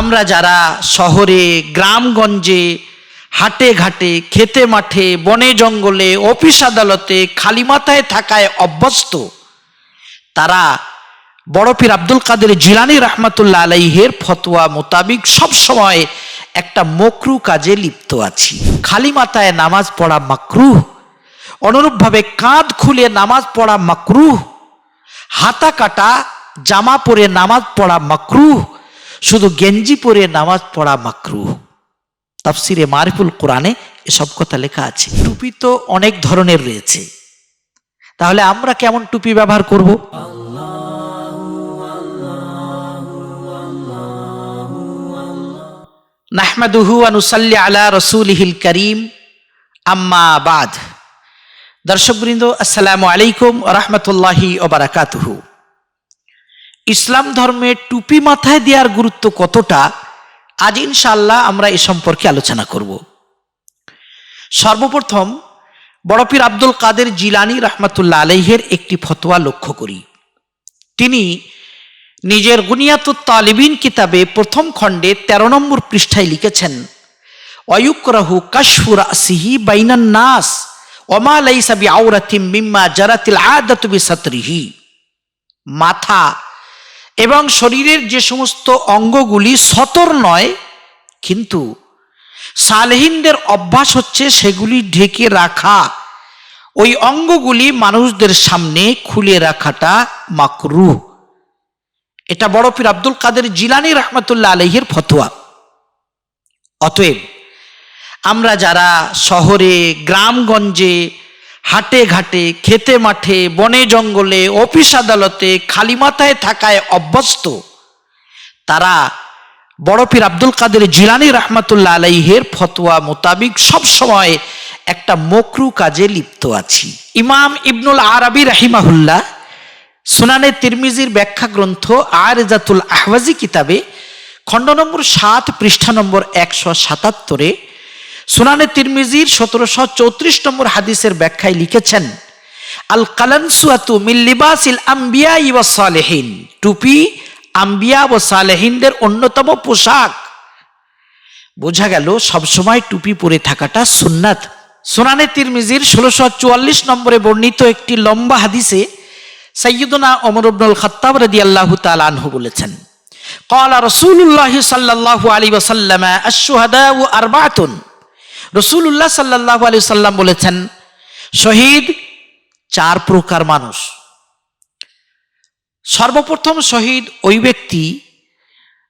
আমরা যারা শহরে, গ্রামগঞ্জে, হাটে ঘাটে, খেতে মাঠে, বনে জঙ্গলে, অফিস আদালতে, খালি মাথায় থাকায় অভ্যস্ত, তারা বড় পীর আব্দুল কাদের জিলানি রহমাতুল্লাহ আলাইহের ফতোয়া মোতাবিক সব সময় একটা মকরু কাজে লিপ্ত আছি। খালি মাথায় নামাজ পড়া মাকরুহ, অনুরূপভাবে কাঁধ খুলে নামাজ পড়া মাকরুহ, হাতা কাটা, জামা পরে নামাজ পড়া মাকরুহ শুধু গেঞ্জি পরে নামাজ পড়া মাকরুহ তাফসিরে মারিফুল কোরআনে এসব কথা লেখা আছে। টুপি তো অনেক ধরনের রয়েছে। তাহলে আমরা কেমন টুপি ব্যবহার করব? আলা করিম। আম্মা দর্শকবৃন্দ, আসসালামু আলাইকুম রহমতুল্লাহি ওবারাকাতুহু ইসলাম ধর্মে টুপি মাথায় দেওয়ার গুরুত্ব কতটা, আজ ইনশাল্লাহ আমরা এ সম্পর্কে আলোচনা করব। সর্বপ্রথম বড়পীর আব্দুল কাদের জিলানি রহমতুল্লাহ আলহের একটি ফতোয়া লক্ষ্য করি। তিনি নিজের গুনিয়াতুত তালিবিন কিতাবে প্রথম খণ্ডে ১৩ নম্বর পৃষ্ঠায় লিখেছেন অয়ুকরাহু কাশফুর আসিহি বাইনান নাস, ওমা লাইসা বি আওরাতিম মিম্মা জারাতিল আদাতু বিসাতরিহি। মাথা এবং শরীরের যে সমস্ত অঙ্গগুলি সতর নয়, কিন্তু সালেহিনদের অভ্যাস হচ্ছে সেগুলি ঢেকে রাখা। ওই অঙ্গগুলি মানুষদের সামনে খুলে রাখাটা মাকরু এটা বড় পীর আব্দুল কাদের জিলানি রহমতুল্লাহ আলহের ফতোয়া। অতএব আমরা যারা শহরে, গ্রামগঞ্জে হাটে ঘাটে, খেতে মাঠে, বনে জঙ্গলে, অফিস আদালতে, খালি মাথায় থাকায় অভ্যস্ত। তারা বড় পীর আব্দুল কাদের জিলানি রহমতুল্লাহ আলাইহের ফতোয়া মোতাবিক সব সময় একটা মকরু কাজে লিপ্ত আছি। ইমাম ইবনুল আরবি রাহিমাহুল্লাহ সুনানে তিরমিজির ব্যাখ্যা গ্রন্থ আর জাতুল আহওয়াজি কিতাবে খণ্ড নম্বর সাত পৃষ্ঠা নম্বর একশো সাতাত্তরে সুনানে তিরমিজির সতেরোশো চৌত্রিশ নম্বর হাদিসের ব্যাখ্যায় লিখেছেন আল কালানসুয়াতু মিল্লিবাসিল আম্বিয়া ইবা সালেহিন টুপি আম্বিয়া ও সালেহিনদের অন্যতম পোশাক বোঝা গেল সবসময় টুপি পরে থাকাটা সুন্নাত সোনানে তিরমিজির ষোলোশো চুয়াল্লিশ নম্বরে বর্ণিত একটি লম্বা হাদিসে সৈয়দনা অমর আব্দুল খত্তাব রদি আল্লাহ আনহু বলেছেন قال رسول الله صلى الله عليه وسلم الشهداء أربعة রসুল্লাহ সাল্লাহ আলি সাল্লাম বলেছেন, শহীদ চার প্রকার মানুষ। সর্বপ্রথম শহীদ ওই ব্যক্তি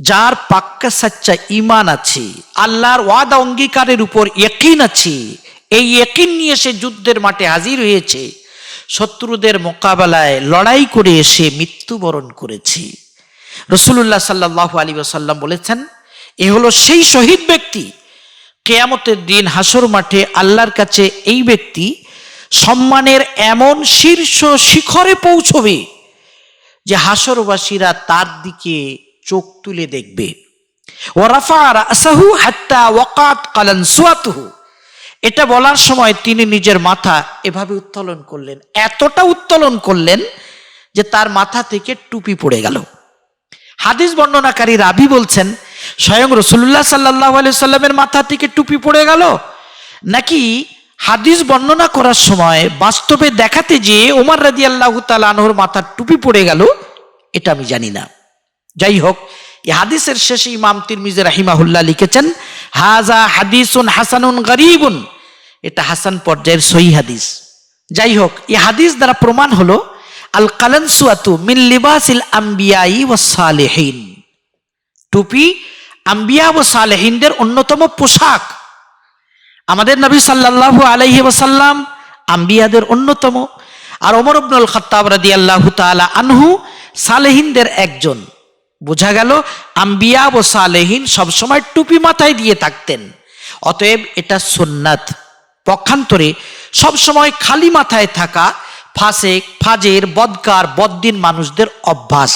যার পাক্কা সাচ্চা ইমান আছে, আল্লাহর ওয়াদা অঙ্গীকারের উপর একিন আছে, এই একিন নিয়ে সে যুদ্ধের মাঠে হাজির হয়েছে, শত্রুদের মোকাবেলায় লড়াই করে এসে মৃত্যুবরণ করেছে। রসুল্লাহ সাল্লাহ আলী সাল্লাম বলেছেন, এ হলো সেই শহীদ ব্যক্তি কেয়ামতের দিন হাসর মাঠে আল্লাহর কাছে এই ব্যক্তি সম্মানের এমন শীর্ষ শিখরে পৌঁছবে যে হাসরবাসীরা তার দিকে চোখ তুলে দেখবে। এটা বলার সময় তিনি নিজের মাথা এভাবে উত্তোলন করলেন, এতটা উত্তোলন করলেন যে তার মাথা থেকে টুপি পড়ে গেল। হাদিস বর্ণনাকারী রাবি বলছেন স্বয়ং রসুল্লাহ সাল্লাহ সাল্লামের মাথা থেকে টুপি পড়ে গেল? নাকি হাদিস বর্ণনা করার সময় বাস্তবে দেখাতে যে ওমর রাজি আল্লাহ তালানহর মাথার টুপি পড়ে গেল? এটা আমি জানি না। যাই হোক, এই হাদিসের শেষে ইমাম তিরমিজে রাহিমাহুল্লাহ লিখেছেন হাজা হাদিসুন হাসানুন গরিবুন। এটা হাসান পর্যায়ের সহি হাদিস। যাই হোক, এই হাদিস দ্বারা প্রমাণ হলো আল কালানসুয়াতু মিন লিবাসিল আম্বিয়াই সালেহীন টুপি আম্বিয়া ও সালেহিনদের অন্যতম পোশাক। আমাদের নবী সাল্লাহ আলাইহি ওসাল্লাম আম্বিয়াদের অন্যতম। আর ওমর আব্দুল খত্তাব রাদি আল্লাহ তালা আনহু সালেহিনদের একজন। বোঝা গেল আম্বিয়া ও সালেহিন সবসময় টুপি মাথায় দিয়ে থাকতেন। অতএব এটা সুন্নাত। পক্ষান্তরে সবসময় খালি মাথায় থাকা ফাসেক, ফাজের, বদকার, বদ্দিন মানুষদের অভ্যাস।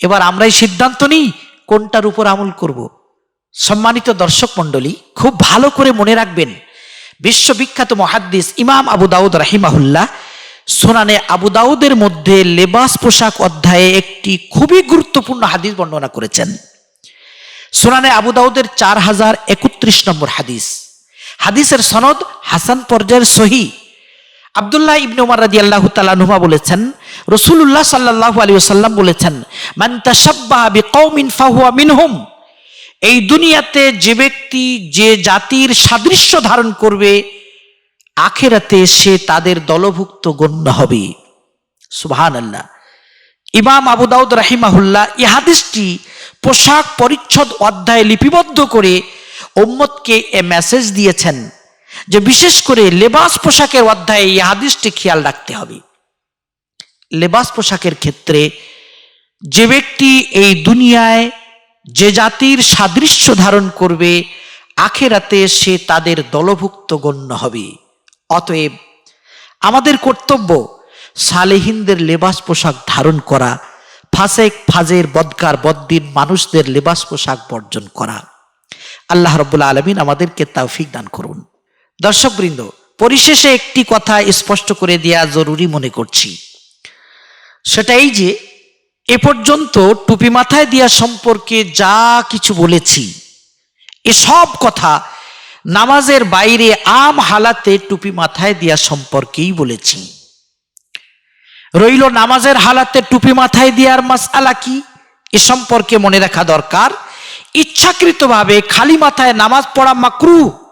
এবার আমরাই সিদ্ধান্ত নিই কোনটার উপর আমল করব। সম্মানিত দর্শক মণ্ডলী, খুব ভালো করে মনে রাখবেন, বিশ্ববিখ্যাত মহাদ্দিস ইমাম আবু দাউদ রাহিমাহুল্লাহ সোনানে আবু দাউদের মধ্যে লেবাস পোশাক অধ্যায়ে একটি খুবই গুরুত্বপূর্ণ হাদিস বর্ণনা করেছেন। সোনানে আবু দাউদের চার হাজার একত্রিশ নম্বর হাদিস। হাদিসের সনদ হাসান পর্যায়ের সহি। আবদুল্লাহ ইবনে উমার রাজি আল্লাহ তালানুমা বলেছেন রসুল্লাহ সাল্লাহ আলী সাল্লাম বলেছেন, মান তাসাব্বাহা বিকৌমিন ফাহুয়া মিনহুম এই দুনিয়াতে যে ব্যক্তি যে জাতির সাদৃশ্য ধারণ করবে, আখেরাতে সে তাদের দলভুক্ত গণ্য হবে। সুবহান আল্লাহ ইমাম আবু দাউদ রাহিমাহুল্লাহ এই হাদিসটি পোশাক পরিচ্ছদ অধ্যায়ে লিপিবদ্ধ করে উম্মতকে এ মেসেজ দিয়েছেন যে বিশেষ করে লেবাস পোশাকের অধ্যায়ে এই হাদিসটি খেয়াল রাখতে হবে। লেবাস পোশাকের ক্ষেত্রে যে ব্যক্তি এই দুনিয়ায় যে জাতির সাদৃশ্য ধারণ করবে, আখেরাতে সে তাদের দলভুক্ত গণ্য হবে। অতএব আমাদের কর্তব্য সালেহিনদের লেবাস পোশাক ধারণ করা, ফাসেক, ফাজের, বদকার, বদ্দিন মানুষদের লেবাস পোশাক বর্জন করা। আল্লাহ রব্বুল্লা আলমিন আমাদেরকে তৌফিক দান করুন। দর্শকবৃন্দ, পরিশেষে একটি কথা স্পষ্ট করে দেওয়া জরুরি মনে করছি। সেটাই যে, এ পর্যন্ত টুপি মাথায় দেওয়া সম্পর্কে যা কিছু বলেছি এসব কথা নামাজের বাইরে আম হালাতে টুপি মাথায় দেওয়া সম্পর্কেই বলেছি। রইল নামাজের হালাতে টুপি মাথায় দেওয়ার মাসালা কি? এ সম্পর্কে মনে রাখা দরকার। ইচ্ছাকৃতভাবে খালি মাথায় নামাজ পড়া মাকরু।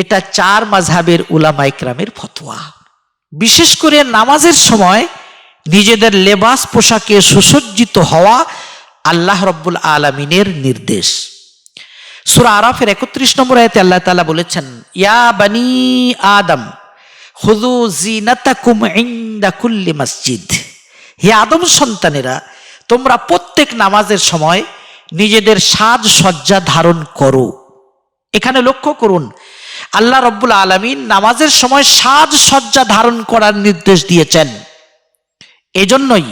এটা চার মাঝহাবের উলামা ইকরামের ফতোয়া। বিশেষ করে নামাজের সময় নিজেদের লেবাস পোশাকে সুসজ্জিত হওয়া আল্লাহ রব্বুল আলমিনের নির্দেশ। সুরা আরাফের একত্রিশ নম্বর আয়তে আল্লাহ তালা বলেছেন, ইয়া বানি আদম খুদু জিনাতাকুম মসজিদ। হে আদম সন্তানেরা, তোমরা প্রত্যেক নামাজের সময় নিজেদের সাজ সজ্জা ধারণ করো। এখানে লক্ষ্য করুন আল্লাহ রব্বুল আলমিন নামাজের সময় সাজ সজ্জা ধারণ করার নির্দেশ দিয়েছেন। এজন্যই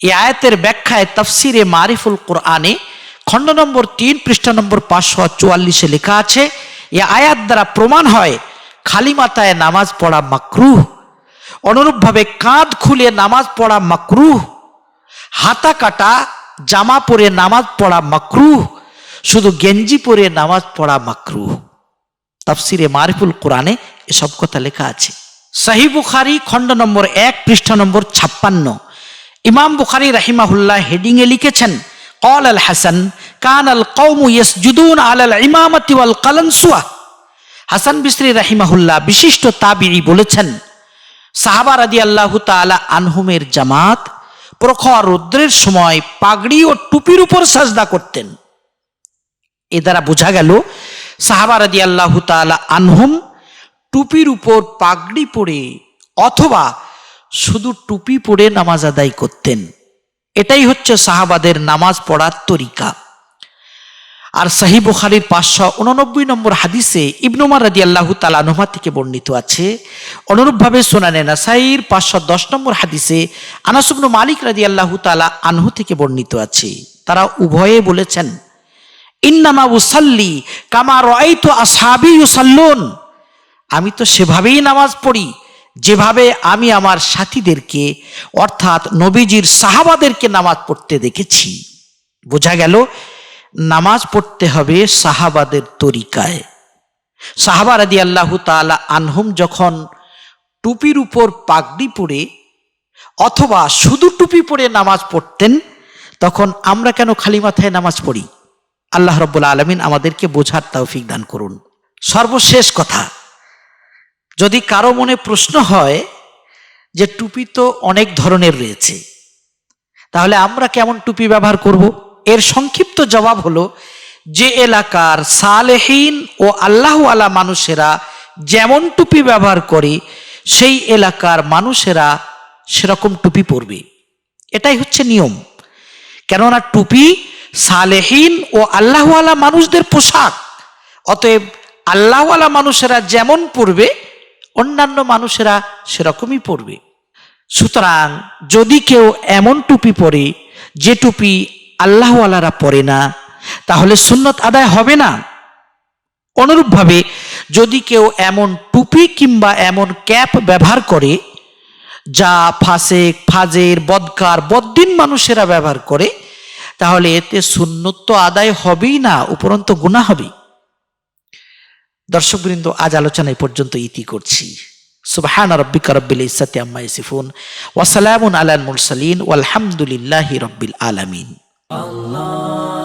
এ আয়াতের ব্যাখ্যায় তফসিরে মারিফুল কোরআনে খণ্ড নম্বর তিন, পৃষ্ঠা নম্বর পাঁচশো চুয়াল্লিশে লেখা আছে, এ আয়াত দ্বারা প্রমাণ হয়, খালি মাথায় নামাজ পড়া মাকরুহ, অনুরূপভাবে কাঁধ খুলে নামাজ পড়া মাকরুহ, হাতা কাটা, জামা পরে নামাজ পড়া মাকরুহ, শুধু গেঞ্জি পরে নামাজ পড়া মাকরুহ। তাফসিরে মারিফুল কোরআনে এসব কথা লেখা আছে সাহি বুখারি খণ্ড নম্বর এক পৃষ্ঠা নম্বর ছাপ্পান্ন ইমাম বুখারি রাহিমাহুল্লাহ হেডিংয়ে লিখেছেন قال الحسن كان القوم يسجدون على الإمامة والقلنسوة হাসান বিসরি রাহিমাহুল্লাহ বিশিষ্ট তাবিঈ বলেছেন সাহাবা রাদি আল্লাহ তাআলা আনহুমের জামাত প্রখর রৌদ্রের সময় পাগড়ি ও টুপির উপর সাজদা করতেন এ দ্বারা বোঝা গেল সাহাবা রাদি আল্লাহ তাআলা আনহুম টুপির উপর পাগড়ি পরে অথবা শুধু টুপি পরে নামাজ আদায় করতেন। এটাই হচ্ছে সাহাবাদের নামাজ পড়ার তরিকা। আর সাহি বুখারির পাঁচশো উননব্বই নম্বর হাদিসে ইবনুমার রাজি আল্লাহ তালানুমা থেকে বর্ণিত আছে। অনুরূপভাবে সোনানে নাসাইর পাঁচশো দশ নম্বর হাদিসে আনাসুবনু মালিক রাজি আল্লাহ তালা আনহু থেকে বর্ণিত আছে। তারা উভয়ে বলেছেন ইন্নামা উসাল্লি কামা রাইতু আসহাবি ইউসাল্লুন। আমি তো সেভাবেই নামাজ পড়ি, যেভাবে আমি আমার সাথীদেরকে, অর্থাৎ নবীজির সাহাবাদেরকে নামাজ পড়তে দেখেছি। বোঝা গেল, নামাজ পড়তে হবে সাহাবাদের তরিকায়। সাহাবা রাদি আল্লাহ তালা আনহুম যখন টুপির উপর পাগড়ি পরে, অথবা শুধু টুপি পরে নামাজ পড়তেন, তখন আমরা কেন খালি মাথায় নামাজ পড়ি? আল্লাহ রব্বুল আলমিন আমাদেরকে বোঝার তৌফিক দান করুন। সর্বশেষ কথা, যদি কারও মনে প্রশ্ন হয় যে টুপি তো অনেক ধরনের রয়েছে, তাহলে আমরা কেমন টুপি ব্যবহার করব? এর সংক্ষিপ্ত জবাব হলো, যে এলাকার সালেহীন ও আল্লাহ আলা মানুষেরা যেমন টুপি ব্যবহার করে, সেই এলাকার মানুষেরা সেরকম টুপি পরবে। এটাই হচ্ছে নিয়ম। কেননা টুপি সালেহীন ও আল্লাহ আলা মানুষদের পোশাক। অতএব আল্লাহওয়ালা মানুষেরা যেমন পড়বে অন্যান্য মানুষেরা সেরকমই পড়বে সুতরাং যদি কেউ এমন টুপি পরে, যে টুপি আল্লাহওয়ালারা পরে না, তাহলে সুন্নত আদায় হবে না। অনুরূপভাবে যদি কেউ এমন টুপি কিংবা এমন ক্যাপ ব্যবহার করে, যা ফাসেক, ফাজের, বদকার, বদ্দিন মানুষেরা ব্যবহার করে তাহলে এতে সুন্নত তো আদায় হবেই না, উপরন্ত গুণা হবে দর্শকবৃন্দ আজ আলোচনায় পর্যন্ত ইতি করছি। সুবহান রব্বিকা রব্বিল ইসাতে আম্মা ইয়াসিফুন, ওয়া সালামুন আলাল মুরসালিন, ওয়ালহামদুলিল্লাহি রব্বিল আলামিন। Allah